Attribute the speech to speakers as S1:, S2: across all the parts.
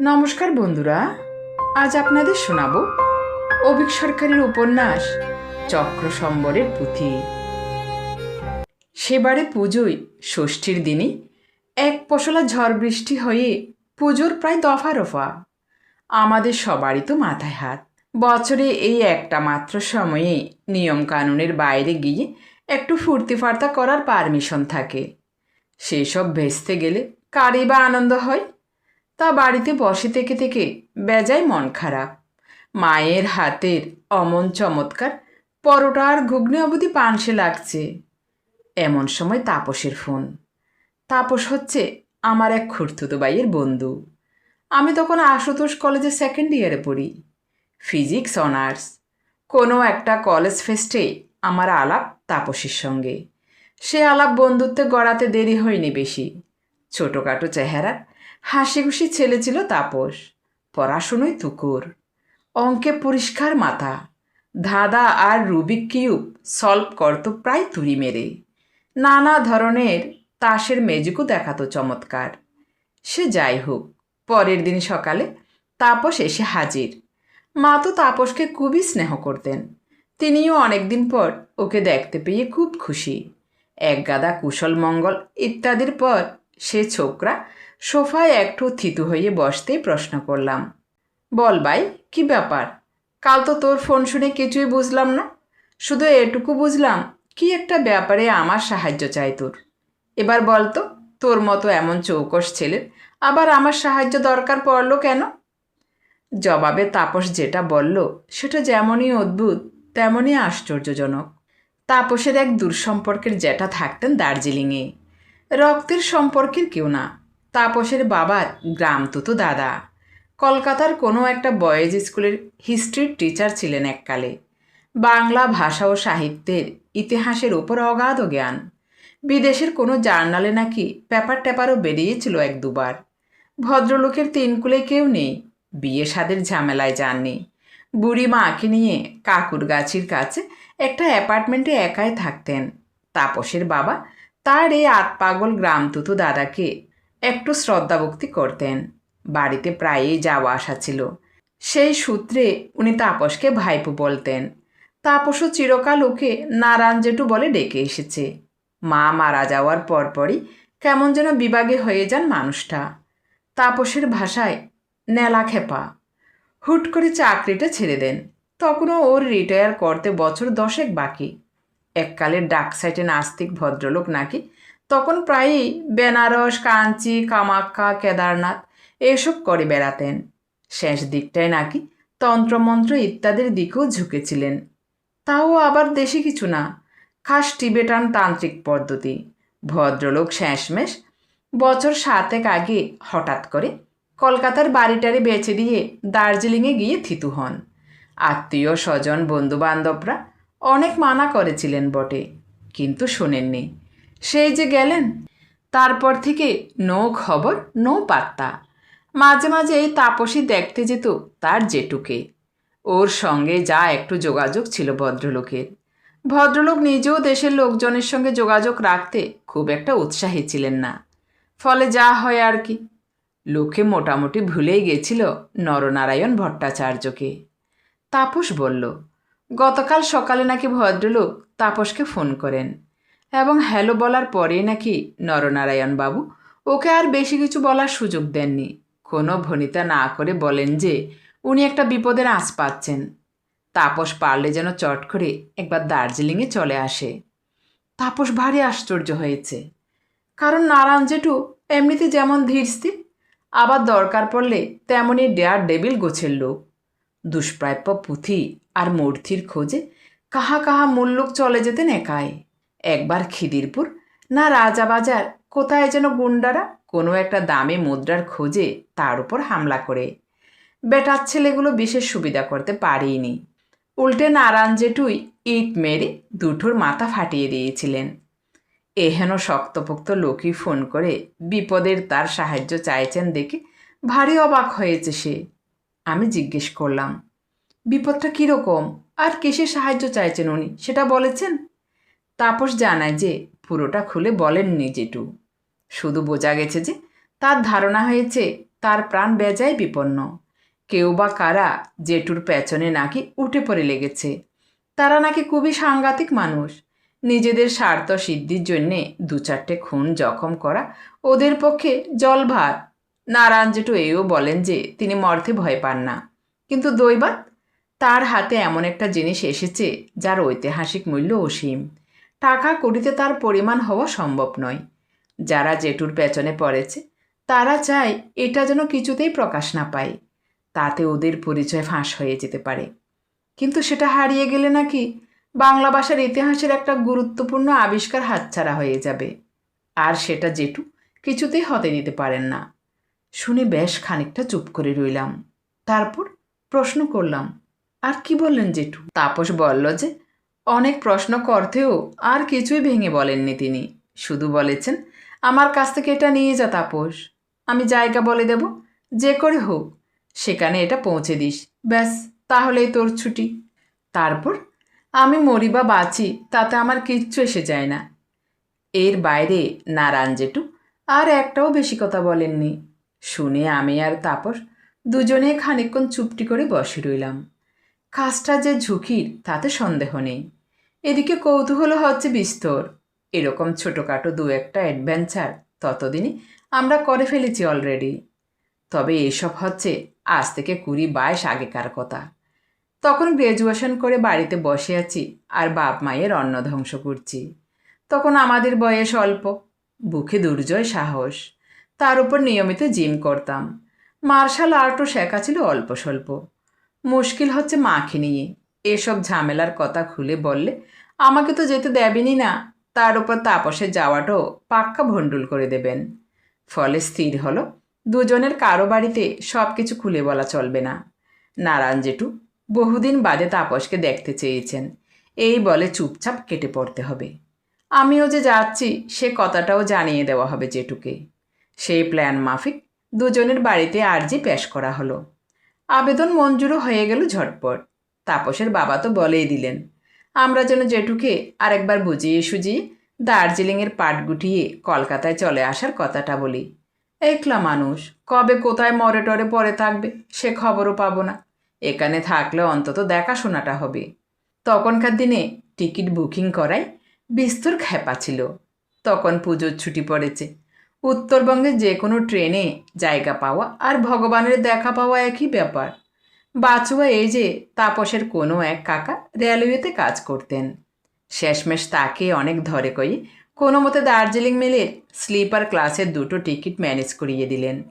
S1: নমস্কার বন্ধুরা, আজ আপনাদের শোনাবো অভিক সরকারের উপন্যাস চক্র সম্বরের পুঁথি। সেবারে পুজোয় ষষ্ঠীর দিনই এক পশলা ঝড় বৃষ্টি হয়ে পুজোর প্রায় দফা রফা আমাদের সবারই তো মাথায় হাত। বছরে এই একটা মাত্র সময়ে নিয়ম কানুনের বাইরে গিয়ে একটু ফুর্তি ফার্তা করার পারমিশন থাকে। সেসব ভেস্তে গেলে কারই বা আনন্দ হয়? তা বাড়িতে বসে থেকে থেকে বেজায় মন খারাপ। মায়ের হাতের অমন চমৎকার পরোটা আর ঘুগনি অবধি পানসে লাগছে। এমন সময় তাপসের ফোন। তাপস হচ্ছে আমার এক খুঁড়তুতো বাইয়ের বন্ধু। আমি তখন আশুতোষ কলেজে সেকেন্ড ইয়ারে পড়ি। ফিজিক্স অনার্স কোনো একটা কলেজ ফেস্টে আমার আলাপ তাপসের সঙ্গে। সে আলাপ বন্ধুত্বে গড়াতে দেরি হয়নি বেশি। ছোটোখাটো চেহারা হাসি খুশি ছেলে ছিল তাপস পড়াশুনোয় তুকুর। অঙ্কে পরিষ্কার মাথা, ধাঁধা আর রুবিক কিউব সলভ করত প্রায় তুড়ি মেরে। নানা ধরনের তাসের মেজুকু দেখাতো চমৎকার। সে যাই হোক, পরের দিন সকালে তাপস এসে হাজির। মা তো তাপসকে খুবই স্নেহ করতেন। তিনিও অনেকদিন পর ওকে দেখতে পেয়ে খুব খুশি। এক গাদা কুশল মঙ্গল ইত্যাদির পর সে ছোকরা সোফায় একটু থিতু হয়ে বসতেই প্রশ্ন করলাম। বল ভাই, কি ব্যাপার? কাল তো তোর ফোন শুনে কিছুই বুঝলাম না। শুধু এটুকু বুঝলাম, কি একটা ব্যাপারে আমার সাহায্য চাই তোর। এবার বল তো, তোর মতো এমন চৌকস ছেলের আবার আমার সাহায্য দরকার পড়ল কেন? জবাবে তাপস যেটা বলল, সেটা যেমনই অদ্ভুত, তেমনই আশ্চর্যজনক। তাপসের এক দূর সম্পর্কের জ্যাঠা থাকতেন দার্জিলিংয়ে। রক্তের সম্পর্কের কেউ না। তাপসের বাবার গ্রাম তো দাদা। কলকাতার কোনো একটা বয়েজ স্কুলের হিস্ট্রির টিচার ছিলেন এককালে। বাংলা ভাষা ও সাহিত্যের ইতিহাসের ওপর অগাধ জ্ঞান। বিদেশের কোনো জার্নালে নাকি পেপার ট্যাপারও বেরিয়েছিল এক দুবার। ভদ্রলোকের তিনকুলে কেউ নেই, বিয়ে সাদের ঝামেলায় যাননি। বুড়ি মাকে নিয়ে কাকুর গাছির কাছে একটা অ্যাপার্টমেন্টে একাই থাকতেন। তাপসের বাবা তার এই আতপাগল গ্রামতুতু দাদাকে একটু শ্রদ্ধাভক্তি করতেন। বাড়িতে প্রায়ই যাওয়া আসা ছিল। সেই সূত্রে উনি তাপসকে ভাইপু বলতেন, তাপসও চিরকাল ওকে নারায়ণ জেঠু বলে ডেকে এসেছে। মা মারা যাওয়ার পরপরই কেমন যেন বিভাগে হয়ে যান মানুষটা। তাপসের ভাষায়, নেলা খেপা। হুট করে চাকরিটা ছেড়ে দেন। তখনও ওর রিটায়ার করতে বছর দশেক বাকি। এককালের ডাক সাইটে নাস্তিক ভদ্রলোক নাকি তখন প্রায়ই বেনারস, কাঞ্চি কামাখ্যা কেদারনাথ এসব করে বেড়াতেন। শেষ দিকটায় নাকি তন্ত্রমন্ত্র ইত্যাদির দিকেও ঝুঁকেছিলেন। তাও আবার দেশি কিছু না, খাস টিবেটান তান্ত্রিক পদ্ধতি। ভদ্রলোক শেষমেশ বছর সাতেক আগে হঠাৎ করে কলকাতার বাড়িটারি বেছে দিয়ে দার্জিলিংয়ে গিয়ে থিতু হন। আত্মীয়, স্বজন, বন্ধুবান্ধবরা অনেক মানা করেছিলেন বটে, কিন্তু শোনেননি। সেই যে গেলেন, তারপর থেকে নো খবর, নো পাত্তা। মাঝে মাঝে তাপসী দেখতে যেত তার জেটুকে ওর সঙ্গে যা একটু যোগাযোগ ছিল ভদ্রলোকের। ভদ্রলোক নিজেও দেশের লোকজনের সঙ্গে যোগাযোগ রাখতে খুব একটা উৎসাহী ছিলেন না। ফলে যা হয় আর কি। লোকে মোটামুটি ভুলেই গেছিল নরনারায়ণ ভট্টাচার্যকে। তাপস বলল, গতকাল সকালে নাকি ভদ্রলোক তাপসকে ফোন করেন। এবং হ্যালো বলার পরেই নাকি নরনারায়ণ বাবু ওকে আর বেশি কিছু বলার সুযোগ দেননি। কোনো ভনিতা না করে বলেন যে, উনি একটা বিপদের আঁচ পাচ্ছেন। তাপস পারলে যেন চট করে একবার দার্জিলিংয়ে চলে আসে। তাপস ভারী আশ্চর্য হয়েছে। কারণ নারায়ণ জেঠু এমনিতে যেমন ধীর স্থির, আবার দরকার পড়লে তেমনই ডেয়ার ডেবিল গোছের লোক। দুষ্প্রাপ্য পুঁথি আর মূর্তির খোঁজে কাহা কাহা মূল্যক চলে যেতেন একাই। একবার খিদিরপুর। না রাজাবাজার কোথায় যেন গুন্ডারা কোনো একটা দামে মুদ্রার খোঁজে তার উপর হামলা করে। বেটার ছেলেগুলো বিশেষ সুবিধা করতে পারেইনি। উল্টে নারায়ণ জেঠুই ইট মেরে দুটোর মাথা ফাটিয়ে দিয়েছিলেন। এহেন শক্তপোক্ত লোকই ফোন করে বিপদের তার সাহায্য চাইছেন দেখে ভারী অবাক হয়েছে সে। আমি জিজ্ঞেস করলাম, বিপদটা কীরকম? আর কিসের সাহায্য চাইছেন উনি? সেটা বলেছেন? তাপস জানায় যে পুরোটা খুলে বলেননি জেঠু। শুধু বোঝা গেছে যে তার ধারণা হয়েছে তার প্রাণ বেজায় বিপন্ন। কেউ বা কারা জেঠুর পেছনে নাকি উঠে পড়ে লেগেছে। তারা নাকি খুবই সাংঘাতিক মানুষ। নিজেদের স্বার্থ সিদ্ধির জন্যে দু চারটে খুন জখম করা ওদের পক্ষে জল ভাত নারায়ণ জেঠু এও বলেন যে তিনি মর্থে ভয় পান না। কিন্তু দৈবাত তার হাতে এমন একটা জিনিস এসেছে যার ঐতিহাসিক মূল্য অসীম। টাকা কোটিতে তার পরিমাণ হওয়া সম্ভব নয়। যারা জেঠুর পেছনে পড়েছে, তারা চায় এটা যেন কিছুতেই প্রকাশ না পায়। তাতে ওদের পরিচয় ফাঁস হয়ে যেতে পারে। কিন্তু সেটা হারিয়ে গেলে নাকি বাংলা ভাষার ইতিহাসের একটা গুরুত্বপূর্ণ আবিষ্কার হাতছাড়া হয়ে যাবে। আর সেটা জেঠু কিছুতেই হতে দিতে পারেন না। শুনে বেশ খানিকটা চুপ করে রইলাম। তারপর প্রশ্ন করলাম, আর কি বললেন জেঠু? তাপস বলল যে অনেক প্রশ্ন করতেও আর কিছুই ভেঙে বলেননি তিনি। শুধু বলেছেন, আমার কাছ থেকে এটা নিয়ে যা তাপস। আমি জায়গা বলে দেব, যে করে হোক, সেখানে এটা পৌঁছে দিস। ব্যাস, তাহলেই তোর ছুটি। তারপর, আমি মরি বা বাঁচি, তাতে আমার কিচ্ছু এসে যায় না। এর বাইরে নারায়ণ জেঠু আর একটাও বেশি কথা বলেননি। শুনে আমি আর তাপস দুজনে খানিকক্ষণ চুপটি করে বসে রইলাম। কাজটা যে ঝুঁকির, তাতে সন্দেহ নেই। এদিকে কৌতূহল হচ্ছে বিস্তর। এরকম ছোটোখাটো দু একটা অ্যাডভেঞ্চার ততদিনই আমরা করে ফেলেছি অলরেডি তবে এসব হচ্ছে আজ থেকে কুড়ি বাইশ আগেকার কথা। তখন গ্র্যাজুয়েশন করে বাড়িতে বসে আছি আর বাপ মায়ের অন্ন ধ্বংস করছি। তখন আমাদের বয়স অল্প, বুকে দুর্জয় সাহস। তার উপর নিয়মিত জিম করতাম। মার্শাল আর্টও শেখা ছিল অল্প স্বল্প। মুশকিল হচ্ছে মাকে নিয়ে। এসব ঝামেলার কথা খুলে বললে, আমাকে তো যেতে দেবেনই না। তার উপর তাপসে যাওয়াটাও পাক্কা ভণ্ডুল করে দেবেন। ফলে স্থির হলো, দুজনের কারও বাড়িতে সব কিছু খুলে বলা চলবে না। নারায়ণ জেঠু বহুদিন বাদে তাপসকে দেখতে চেয়েছেন। এই বলে চুপচাপ কেটে পড়তে হবে। আমিও যে যাচ্ছি, সে কথাটাও জানিয়ে দেওয়া হবে জেঠুকে। সেই প্ল্যান মাফিক দুজনের বাড়িতে আর্জি পেশ করা হলো। আবেদন মঞ্জুরও হয়ে গেল ঝটপট। তাপসের বাবা তো বলেই দিলেন। আমরা যেন জেঠুকে আরেকবার বুঝিয়ে সুজিয়ে দার্জিলিংয়ের পাট গুটিয়ে কলকাতায় চলে আসার কথাটা বলি। একলা মানুষ, কবে কোথায় মরে টরে পরে থাকবে সে খবরও পাবো না। এখানে থাকলে অন্তত দেখাশোনাটা হবে। তখনকার দিনে টিকিট বুকিং করাই বিস্তর খ্যাপা ছিল। তখন পুজোর ছুটি পড়েছে। উত্তরবঙ্গে যে কোনো ট্রেনে জায়গা পাওয়া আর ভগবানের দেখা পাওয়া একই ব্যাপার। বাচুয়া এই যে তাপসের কোনো এক কাকা রেলওয়েতে কাজ করতেন। শেষমেশ তাকে অনেক ধরে কই, কোনো মতে দার্জিলিং মেলের স্লিপার ক্লাসের দুটো টিকিট ম্যানেজ করিয়ে দিলেন।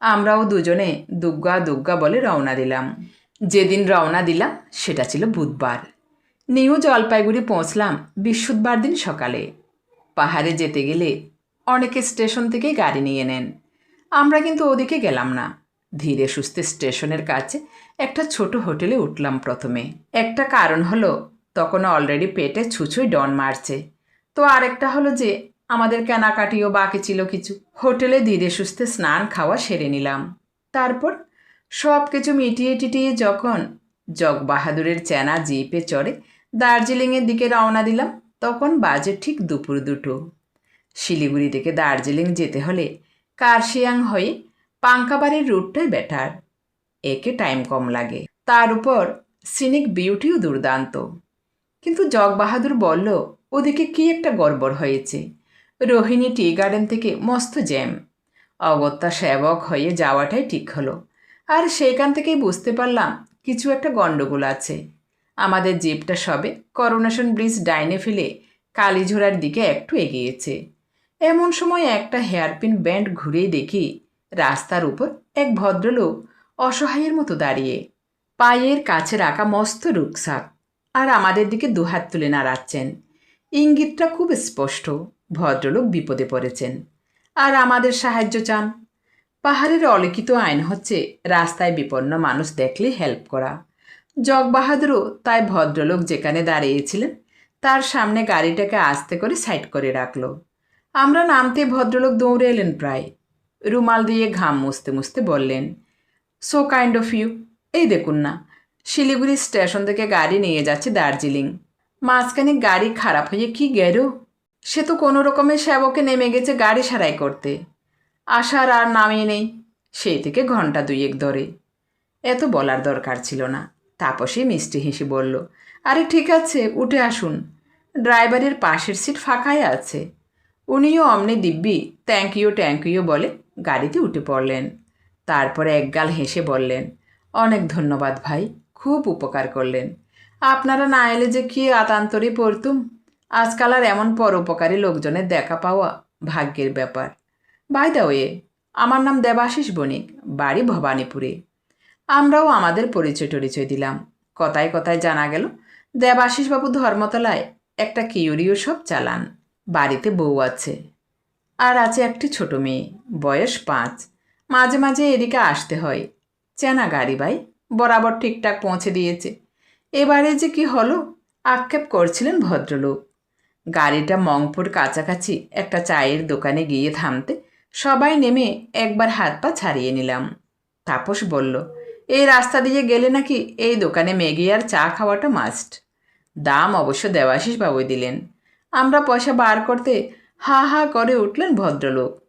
S1: আমরাও দুজনে দুগ্গা দুগ্গা বলে রওনা দিলাম। যেদিন রওনা দিলাম, সেটা ছিল বুধবার। নিউ জলপাইগুড়ি পৌঁছলাম বৃহস্পতিবার দিন সকালে। পাহাড়ে যেতে গেলে অনেকে স্টেশন থেকে গাড়ি নিয়ে নেন। আমরা কিন্তু ওদিকে গেলাম না। ধীরে সুস্থে স্টেশনের কাছে একটা ছোট হোটেলে উঠলাম প্রথমে। একটা কারণ হলো তখন অলরেডি পেটে ছুঁচুই ডন মারছে। তো আরেকটা হলো যে, আমাদের কেনাকাটিও বাকি ছিল কিছু। হোটেলে ধীরে সুস্থে স্নান খাওয়া সেরে নিলাম। তারপর সব কিছু মিটিয়ে টিটিয়ে যখন জগ বাহাদুরের চেনা জিপে চড়ে দার্জিলিংয়ের দিকে রওনা দিলাম, তখন বাজে ঠিক দুপুর দুটো। শিলিগুড়ি থেকে দার্জিলিং যেতে হলে কার্শিয়াং হয়ে পাঙ্কাবাড়ির রুটটাই বেটার একে টাইম কম লাগে। তার উপর সিনিক বিউটিও দুর্দান্ত। কিন্তু জগ বাহাদুর বলল, ওদিকে কি একটা গড়বড় হয়েছে? রোহিণী টি গার্ডেন থেকে মস্ত জ্যাম। অগত্যা সেবক হয়ে যাওয়াটাই ঠিক হলো। আর সেইখান থেকেই বুঝতে পারলাম কিছু একটা গণ্ডগোল আছে। আমাদের জিপটা সবে করোনেশন ব্রিজ ডাইনে ফেলে কালীঝোড়ার দিকে একটু এগিয়েছে। এমন সময় একটা হেয়ারপিন ব্যান্ড ঘুরেই দেখি রাস্তার উপর এক ভদ্রলোক অসহায়ের মতো দাঁড়িয়ে। পায়ের কাছে রাখা মস্ত রুকসাক। আর আমাদের দিকে দুহাত তুলে নাড়াচ্ছেন। ইঙ্গিতটা খুব স্পষ্ট। ভদ্রলোক বিপদে পড়েছেন। আর আমাদের সাহায্য চান। পাহাড়ের অলিখিত আইন হচ্ছে রাস্তায় বিপন্ন মানুষ দেখলে হেল্প করা। জগবাহাদুরও তাই ভদ্রলোক যেখানে দাঁড়িয়েছিলেন, তার সামনে গাড়িটাকে আস্তে করে সাইড করে রাখল। আমরা নামতে ভদ্রলোক দৌড়ে এলেন প্রায়। রুমাল দিয়ে ঘাম মুছতে মুছতে বললেন সো কাইন্ড অফ ইউ এই দেখুন না, শিলিগুড়ি স্টেশন থেকে গাড়ি নিয়ে যাচ্ছে দার্জিলিং। মাঝখানে গাড়ি খারাপ হয়ে কি গেল? সে তো কোনো রকমের সেবকে নেমে গেছে গাড়ি সারাই করতে। আসার আর নামিয়ে নেই, সেই থেকে ঘণ্টা দুয়েক ধরে। এত বলার দরকার ছিল না। তাপসই মিষ্টি হেসে বলল, আরে ঠিক আছে, উঠে আসুন। ড্রাইভারের পাশের সিট ফাঁকাই আছে। উনিও অমনি দিব্যি থ্যাংক ইউ ট্যাংক ইউ বলে গাড়িতে উঠে পড়লেন। তারপরে একগাল হেসে বললেন, অনেক ধন্যবাদ ভাই, খুব উপকার করলেন। আপনারা না এলে যে কি আতান্তরে পড়তুম? আজকাল আর এমন পরোপকারী লোকজনের দেখা পাওয়া ভাগ্যের ব্যাপার। বাই দা ওয়ে আমার নাম দেবাশিস বণিক, বাড়ি ভবানীপুরে। আমরাও আমাদের পরিচয় টরিচয় দিলাম। কথায় কথায় জানা গেল, দেবাশিসবাবু ধর্মতলায় একটা কিউরিও সব চালান। বাড়িতে বউ আছে। আর আছে একটি ছোট মেয়ে, বয়স পাঁচ। মাঝে মাঝে এদিকে আসতে হয়। চেনা গাড়ি ভাই, বরাবর ঠিকঠাক পৌঁছে দিয়েছে। এবারে যে কি হলো, আক্ষেপ করছিলেন ভদ্রলোক। গাড়িটা মংপুর কাছাকাছি একটা চায়ের দোকানে গিয়ে থামতে সবাই নেমে একবার হাত পা ছাড়িয়ে নিলাম। তাপস বলল এই রাস্তা দিয়ে গেলে নাকি এই দোকানে ম্যাগি আর চা খাওয়াটা মাস্ট দাম অবশ্য দেবাশিস বাবুই দিলেন। আমরা পয়সা বার করতে হা হা করে উঠলেন ভদ্রলোক।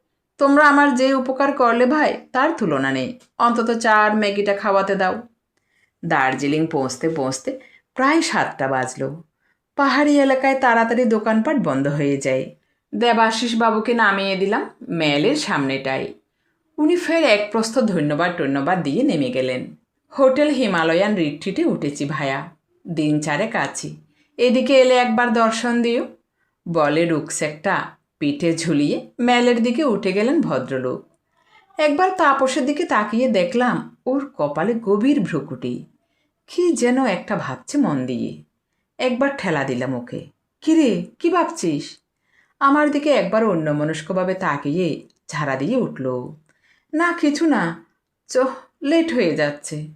S1: তোমরা আমার যে উপকার করলে ভাই, তার তুলনা নেই। অন্তত চা আর ম্যাগিটা খাওয়াতে দাও। দার্জিলিং পৌঁছতে পৌঁছতে প্রায় সাতটা বাজলো। পাহাড়ি এলাকায় তাড়াতাড়ি দোকানপাট বন্ধ হয়ে যায়। দেবাশিস বাবুকে নামিয়ে দিলাম মেলের সামনেটাই উনি ফের এক প্রস্থ ধন্যবাদ টন্যবাদ দিয়ে নেমে গেলেন। হোটেল হিমালয়ান রিট্রিটে উঠেছি ভায়া। দিন চারেক আছি। এদিকে এলে একবার দর্শন দিও। বলে রুকস্যাকটা পিঠে ঝুলিয়ে মেলের দিকে উঠে গেলেন ভদ্রলোক। একবার তাপসের দিকে তাকিয়ে দেখলাম ওর কপালে গভীর ভ্রুকুটি। কি যেন একটা ভাবছে মন দিয়ে। একবার ঠেলা দিলাম ওকে। কিরে, কি ভাবছিস? আমার দিকে একবার অন্যমনস্কভাবে তাকিয়ে ঝাড়া দিয়ে উঠল। না, কিছু না। চ লেট হয়ে যাচ্ছে।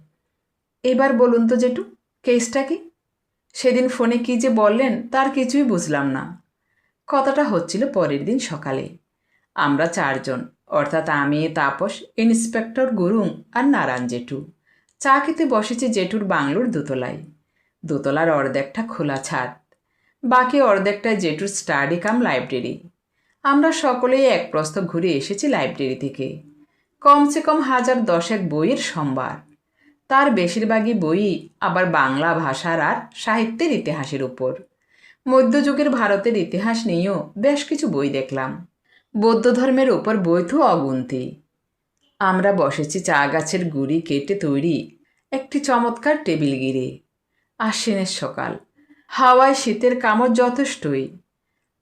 S1: এবার বলুন তো জেঠু, কেসটা কি? সেদিন ফোনে কি যে বললেন তার কিছুই বুঝলাম না। কথাটা হচ্ছিল পরের দিন সকালে। আমরা চারজন, অর্থাৎ আমি, তাপস, ইন্সপেক্টর গুরুং আর নারায়ণ জেঠু। চা খেতে বসেছি জেঠুর বাংলোর দোতলায়। দোতলার অর্ধেকটা খোলা ছাদ, বাকি অর্ধেকটা জেঠুর স্টাডি কাম লাইব্রেরি। আমরা সকলেই এক প্রস্থ ঘুরে এসেছি লাইব্রেরি থেকে। কমসে কম হাজার দশেক বইয়ের সম্ভার। তার বেশিরভাগই বই আবার বাংলা ভাষার আর সাহিত্যের ইতিহাসের উপর। মধ্যযুগের ভারতের ইতিহাস নিয়েও বেশ কিছু বই দেখলাম। বৌদ্ধ ধর্মের ওপর তো অগুন্তি আমরা বসেছি চা গাছের গুড়ি কেটে তৈরি একটি চমৎকার টেবিল গিরে। আশ্বিনের সকাল। হাওয়ায় শীতের কামড় যথেষ্টই।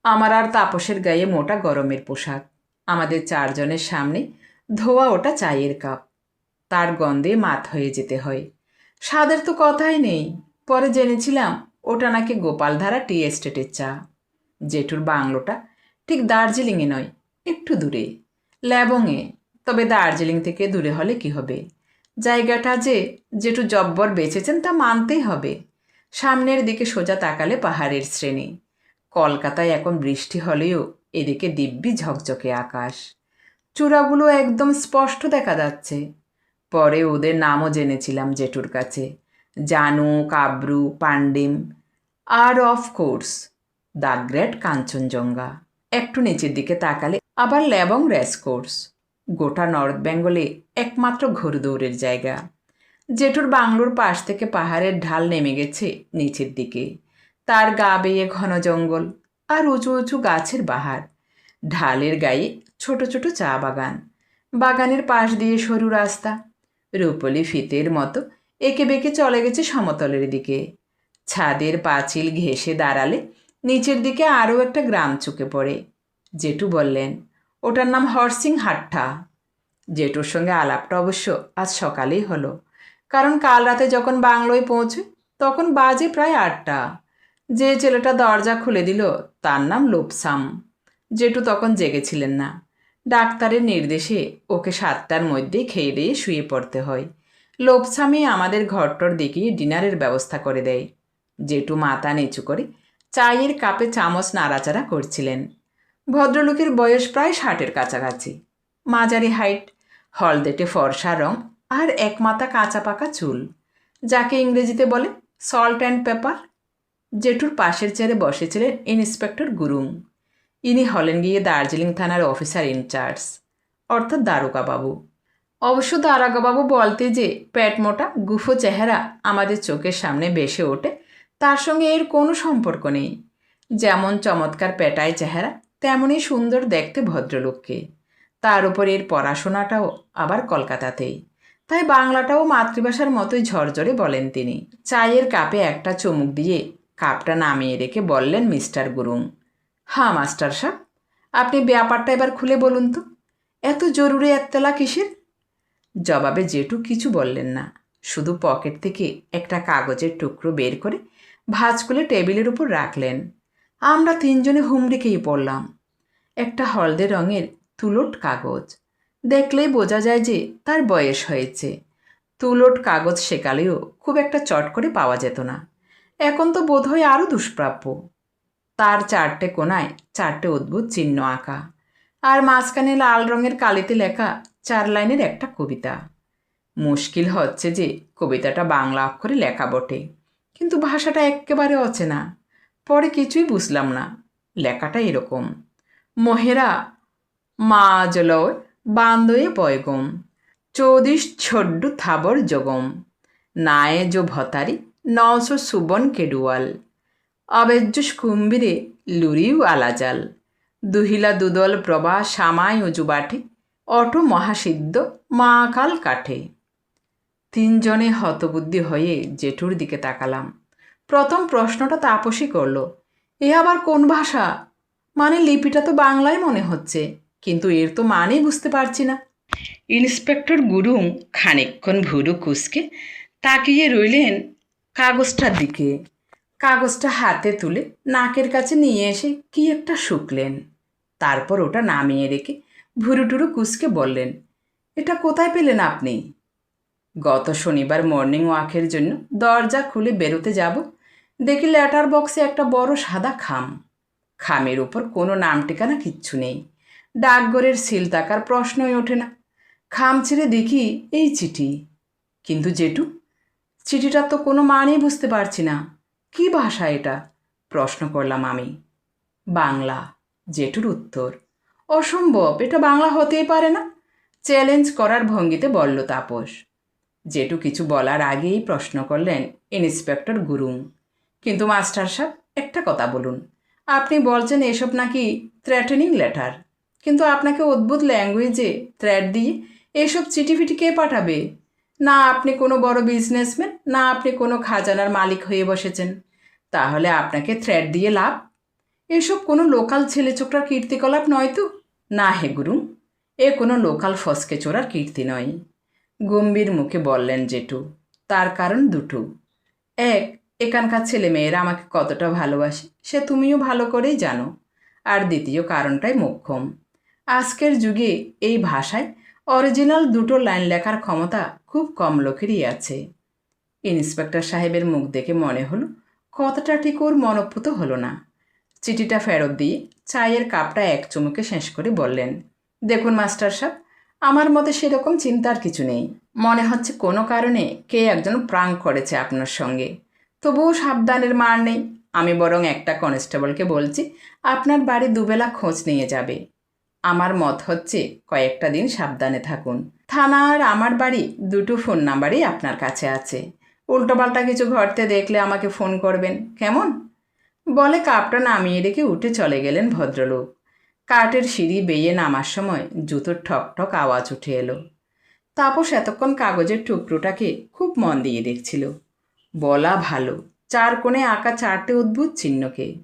S1: আমার আর তাপসের গায়ে মোটা গরমের পোশাক। আমাদের চারজনের সামনে ধোয়া ওটা চায়ের কাপ। তার গন্ধে মাত হয়ে যেতে হয়। স্বাদের তো কথাই নেই। পরে জেনেছিলাম ওটা নাকি গোপালধারা টি এস্টেটের চা। জেঠুর বাংলোটা ঠিক দার্জিলিংয়ে নয়, একটু দূরে ল্যাবংয়ে, তবে দার্জিলিং থেকে দূরে হলে কি হবে? জায়গাটা যে জেঠু জব্বর বেঁচেছেন তা মানতেই হবে। সামনের দিকে সোজা তাকালে পাহাড়ের শ্রেণি। কলকাতায় এখন বৃষ্টি হলেও এদিকে দিব্যি ঝকঝকে আকাশ। চূড়াগুলো একদম স্পষ্ট দেখা যাচ্ছে। পরে ওদের নামও জেনেছিলাম জেঠুর কাছে। জানু, কাবরু পান্ডিম আর of course the great Kanchenjunga. একটু নিচের দিকে তাকালে আবার ল্যাবং রেসকোর্স গোটা নর্থ বেঙ্গলে একমাত্র ঘোরদৌড়ের জায়গা। জেঠুর বাংলোর পাশ থেকে পাহাড়ের ঢাল নেমে গেছে নিচের দিকে। তার গা বেয়ে ঘন জঙ্গল আর উঁচু উঁচু গাছের বাহার। ঢালের গায়ে ছোট ছোট চা বাগান। বাগানের পাশ দিয়ে সরু রাস্তা। রূপলি ফিতের মতো একে বেঁকে চলে গেছে সমতলের দিকে। ছাদের পাঁচিল ঘেঁষে দাঁড়ালে নিচের দিকে আরও একটা গ্রাম চুকে পড়ে। জেঠু বললেন, ওটার নাম হরসিং হাট্টা জেঠুর সঙ্গে আলাপটা অবশ্য আজ সকালেই হলো, কারণ কাল রাতে যখন বাংলোয় পৌঁছে তখন বাজে প্রায় আটটা। যে ছেলেটা দরজা খুলে দিল তার নাম লোপসাম। জেঠু তখন জেগেছিলেন না। ডাক্তারের নির্দেশে ওকে সাতটার মধ্যেই খেয়ে দিয়ে শুয়ে পড়তে হয়। লোপসামি আমাদের ঘরটর দিকেই ডিনারের ব্যবস্থা করে দেয়। জেঠু মাথা নিচু করে চায়ের কাপে চামচ নাড়াচাড়া করছিলেন। ভদ্রলোকের বয়স প্রায় ষাটের কাছাকাছি। মাঝারি হাইট, হলদেটে ফর্সা রং আর এক মাথা কাঁচা পাকা চুল। যাকে ইংরেজিতে বলে সল্ট অ্যান্ড পেপার জেঠুর পাশের চেয়ারে বসেছিলেন ইন্সপেক্টর গুরুং। ইনি হলেন গিয়ে দার্জিলিং থানার অফিসার ইনচার্জ অর্থাৎ দারোগাবাবু। অবশ্য দারাগাবাবু বলতে যে পেট মোটা, গুফো চেহারা আমাদের চোখের সামনে বেসে ওঠে, তার সঙ্গে এর কোনো সম্পর্ক নেই। যেমন চমৎকার পেটায় চেহারা, তেমনই সুন্দর দেখতে ভদ্রলোককে। তার উপর এর পড়াশোনাটাও আবার কলকাতাতেই। তাই বাংলাটাও মাতৃভাষার মতোই ঝরঝরে বলেন তিনি। চায়ের কাপে একটা চুমুক দিয়ে কাপটা নামিয়ে রেখে বললেন মিস্টার গুরুং হ্যাঁ মাস্টার সাহেব আপনি ব্যাপারটা এবার খুলে বলুন তো। এত জরুরি এত্তলা কিসের? জবাবে জেঠু কিছু বললেন না। শুধু পকেট থেকে একটা কাগজের টুকরো বের করে ভাঁজ করে টেবিলের উপর রাখলেন। আমরা তিনজনে হুমড়ি খেয়ে পড়লাম। একটা হলদে রঙের তুলোট কাগজ। দেখলেই বোঝা যায় যে তার বয়স হয়েছে। তুলোট কাগজ সেকালেও খুব একটা চট করে পাওয়া যেত না। এখন তো বোধহয় আরও দুষ্প্রাপ্য। তার চারটে কোনায় চারটে অদ্ভুত চিহ্ন আঁকা। আর মাঝখানে লাল রঙের কালিতে লেখা চার লাইনের একটা কবিতা। মুশকিল হচ্ছে যে কবিতাটা বাংলা অক্ষরে লেখা বটে, কিন্তু ভাষাটা একেবারে অচেনা। পরে কিছুই বুঝলাম না, লেখাটা এরকম। মহেরা, মা জলয় বান্দয়ে পয়গম চৌদিশ ছড্ডু থাবর যোগম নায়ে জো ভতারি নশো সুবন কেডুয়াল অবেজ্যুষ কুম্ভীরে লুরিউ আলাজাল। দুহিলা দুদল প্রভা সামাই উজুবাঠে অটো মহাসিদ্ধ মহাকাল কাঠে তিনজনে হতবুদ্ধি হয়ে জেঠুর দিকে তাকালাম। প্রথম প্রশ্নটা তাপসী করল, এ আবার কোন ভাষা? মানে লিপিটা তো বাংলায় মনে হচ্ছে, কিন্তু এর তো মানেই বুঝতে পারছি না। ইন্সপেক্টর গুরুং খানিকক্ষণ ভুরু কুসকে তাকিয়ে রইলেন কাগজটার দিকে। কাগজটা হাতে তুলে নাকের কাছে নিয়ে এসে কি একটা শুকলেন। তারপর ওটা নামিয়ে রেখে ভুরুটুরু কুসকে বললেন, এটা কোথায় পেলেন আপনি? গত শনিবার মর্নিং ওয়াকের জন্য দরজা খুলে বেরোতে যাব। দেখি লেটার বক্সে একটা বড় সাদা খাম। খামের উপর কোনো নাম ঠিকানা কিচ্ছু নেই। ডাকঘরের সিল তাকার প্রশ্নই ওঠে না। খাম ছেড়ে দেখি এই চিঠি। কিন্তু জেঠু চিঠিটা তো কোনো মানেই বুঝতে পারছি না। কি ভাষা এটা? প্রশ্ন করলাম আমি। বাংলা। জেঠুর উত্তর, অসম্ভব, এটা বাংলা হতেই পারে না? চ্যালেঞ্জ করার ভঙ্গিতে বলল তাপস। জেঠু কিছু বলার আগেই প্রশ্ন করলেন ইন্সপেক্টর গুরুং। কিন্তু মাস্টার সাহেব, একটা কথা বলুন। আপনি বলছেন এসব নাকি থ্রেটেনিং লেটার কিন্তু আপনাকে অদ্ভুত ল্যাঙ্গুয়েজে থ্রেট দিয়ে এসব চিঠিফিটি কে পাঠাবে? না আপনি কোনো বড় বিজনেসম্যান না আপনি কোনো খাজানার মালিক হয়ে বসেছেন। তাহলে আপনাকে থ্রেট দিয়ে লাভ এসব কোনো লোকাল ছেলে ছোকরার কীর্তিকলাপ নয় তো? না হে গুরু, এ কোনো লোকাল ফসকে চোরার কীর্তি নয়। গম্ভীর মুখে বললেন জেঠু, তার কারণ দুটো। এক, এখানকার ছেলেমেয়েরা আমাকে কতটা ভালোবাসে, সে তুমিও ভালো করেই জানো। আর দ্বিতীয় কারণটাই মোক্ষম। আজকের যুগে এই ভাষায় অরিজিনাল দুটো লাইন লেখার ক্ষমতা খুব কম লোকেরই আছে। ইন্সপেক্টর সাহেবের মুখ দেখে মনে হলো, কথাটা ঠিক ওর মনপ্রুত হলো না। চিঠিটা ফেরত দিয়ে চায়ের কাপটা এক চুমুকে শেষ করে বললেন, দেখুন, মাস্টার সাহেব আমার মতে সেরকম চিন্তার কিছু নেই। মনে হচ্ছে কোনো কারণে কে একজন প্রাং করেছে আপনার সঙ্গে। তবুও সাবধানের মার নেই। আমি বরং একটা কনস্টেবলকে বলছি, আপনার বাড়ি দুবেলা খোঁজ নিয়ে যাবে। আমার মত হচ্ছে কয়েকটা দিন সাবধানে থাকুন। থানা আর আমার বাড়ি দুটো ফোন নাম্বারই আপনার কাছে আছে। উল্টোপাল্টা কিছু ঘটতে দেখলে আমাকে ফোন করবেন। কেমন? বলে কাপটা নামিয়ে রেখে উঠে চলে গেলেন ভদ্রলোক। কাঠের সিঁড়ি বেয়ে নামার সময় জুতোর ঠক ঠক আওয়াজ উঠে এলো। তাপস এতক্ষণ কাগজের টুকরোটাকে খুব মন দিয়ে দেখছিল। বলা ভালো, চার কোণে আঁকা চারটে অদ্ভুত চিহ্নকে।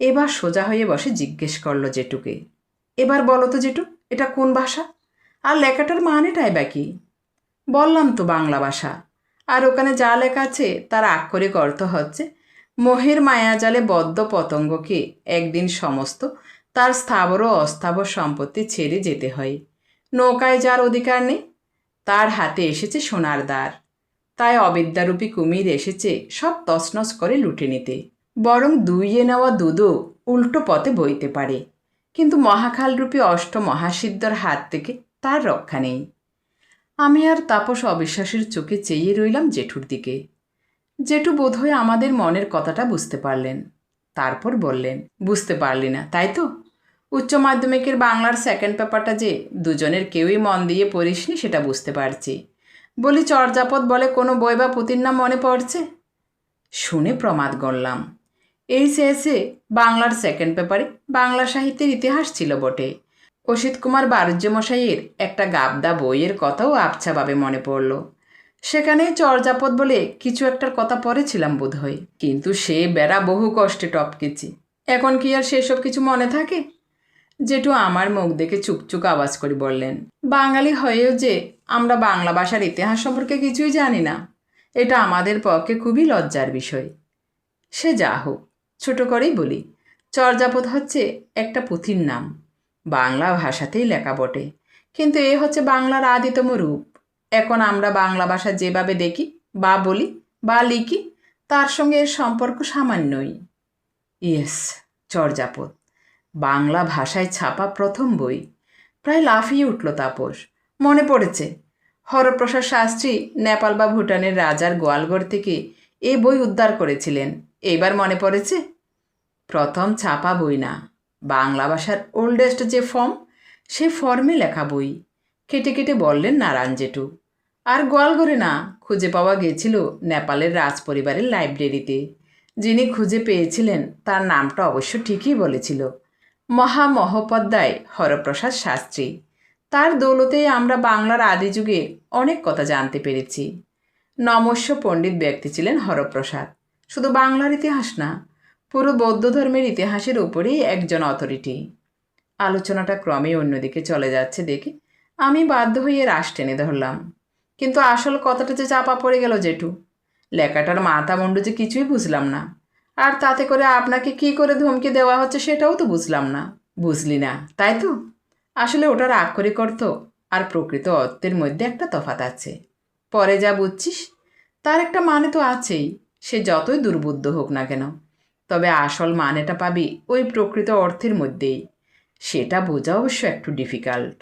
S1: এবার সোজা হয়ে বসে জিজ্ঞেস করল জেটুকে এবার বলো তো জেটু এটা কোন ভাষা? আর লেখাটার মানেটাই বাকি বললাম তো বাংলা ভাষা। আর ওখানে যা লেখা আছে, তার আক্ষরিক অর্থ হচ্ছে মোহের মায়াজালে বদ্ধ পতঙ্গকে একদিন সমস্ত, তার স্থাবর ও অস্থাবর সম্পত্তি ছেড়ে যেতে হয়। নৌকায় যার অধিকার নেই, তার হাতে এসেছে সোনার দ্বার। তাই অবিদ্যারূপী কুমির এসেছে সব তছনছ করে লুটে নিতে। বরং দুইয়ে নেওয়া দুধও উল্টো পথে বইতে পারে। কিন্তু মহাকালরূপী অষ্ট মহাসিদ্ধর হাত থেকে তার রক্ষা নেই। আমি আর তাপস অবিশ্বাসের চোখে চেয়ে রইলাম জেঠুর দিকে। জেঠু বোধহয় আমাদের মনের কথাটা বুঝতে পারলেন। তারপর বললেন, বুঝতে পারলি না, তাই তো? উচ্চ মাধ্যমিকের বাংলার সেকেন্ড পেপারটা যে দুজনের কেউই মন দিয়ে পড়িসনি, সেটা বুঝতে পারছি। বলি চর্যাপদ বলে কোনো বই বা পুঁথির নাম মনে পড়ছে? শুনে প্রমাদ গড়লাম। এই শেষে বাংলার সেকেন্ড পেপারে বাংলা সাহিত্যের ইতিহাস ছিল বটে। অসিত কুমার বারুজ্যমশাইয়ের একটা গাবদা বইয়ের কথাও আবছাভাবে মনে পড়ল। সেখানে চর্যাপদ বলে কিছু একটার কথা পড়েছিলাম বোধহয়। কিন্তু সে বেড়া বহু কষ্টে টপকেছি। এখন কি আর সেসব কিছু মনে থাকে? জেঠু আমার মুখ দেখে চুকচুক আওয়াজ করে বললেন, বাঙালি হয়েও যে আমরা বাংলা ভাষার ইতিহাস সম্পর্কে কিছুই জানি না। এটা আমাদের পক্ষে খুবই লজ্জার বিষয়। সে যা হোক, ছোট করেই বলি চর্যাপদ হচ্ছে একটা পুঁথির নাম। বাংলা ভাষাতেই লেখা বটে। কিন্তু এ হচ্ছে বাংলার আদিতম রূপ। এখন আমরা বাংলা ভাষা যেভাবে দেখি, বা বলি, বা লিখি, তার সঙ্গে এর সম্পর্ক সামান্যই। ইয়েস, চর্যাপদ। বাংলা ভাষায় ছাপা প্রথম বই। প্রায় লাফিয়ে উঠল তাপস। মনে পড়েছে, হরপ্রসাদ শাস্ত্রী নেপাল বা ভুটানের রাজার গোয়ালগড় থেকে এই বই উদ্ধার করেছিলেন। এইবার মনে পড়েছে, প্রথম ছাপা বই না। বাংলা ভাষার ওল্ডেস্ট যে ফর্ম সে ফর্মে লেখা বই। কেটে কেটে বললেন নারায়ণ জেঠু। আর গোয়ালঘরে না খুঁজে পাওয়া গেছিল নেপালের রাজ পরিবারের লাইব্রেরিতে। যিনি খুঁজে পেয়েছিলেন, তার নামটা অবশ্য ঠিকই বলেছিল। মহামহোপাধ্যায় হরপ্রসাদ শাস্ত্রী। তার দৌলতেই আমরা বাংলার আদি যুগে অনেক কথা জানতে পেরেছি। নমস্য পণ্ডিত ব্যক্তি ছিলেন হরপ্রসাদ। শুধু বাংলার ইতিহাস না, পুরো বৌদ্ধ ধর্মের ইতিহাসের উপরেই একজন অথরিটি। আলোচনাটা ক্রমে অন্যদিকে চলে যাচ্ছে দেখে আমি বাধ্য হয়ে রাশ টেনে ধরলাম। কিন্তু আসল কথাটা যে চাপা পড়ে গেল জেঠু, লেখাটার মাথা মুন্ডু যে কিছুই বুঝলাম না। আর তাতে করে আপনাকে কি করে ধমকি দেওয়া হচ্ছে সেটাও তো বুঝলাম না। বুঝলি না, তাই তো? আসলে ওটার আক্ষরিক অর্থ আর প্রকৃত অর্থের মধ্যে একটা তফাত আছে। পরে যা বুঝছিস, তার একটা মানে তো আছেই, সে যতই দুর্বুদ্ধ হোক না কেন। তবে আসল মানেটা পাবি ওই প্রকৃত অর্থের মধ্যেই। সেটা বোঝা অবশ্য একটু ডিফিকাল্ট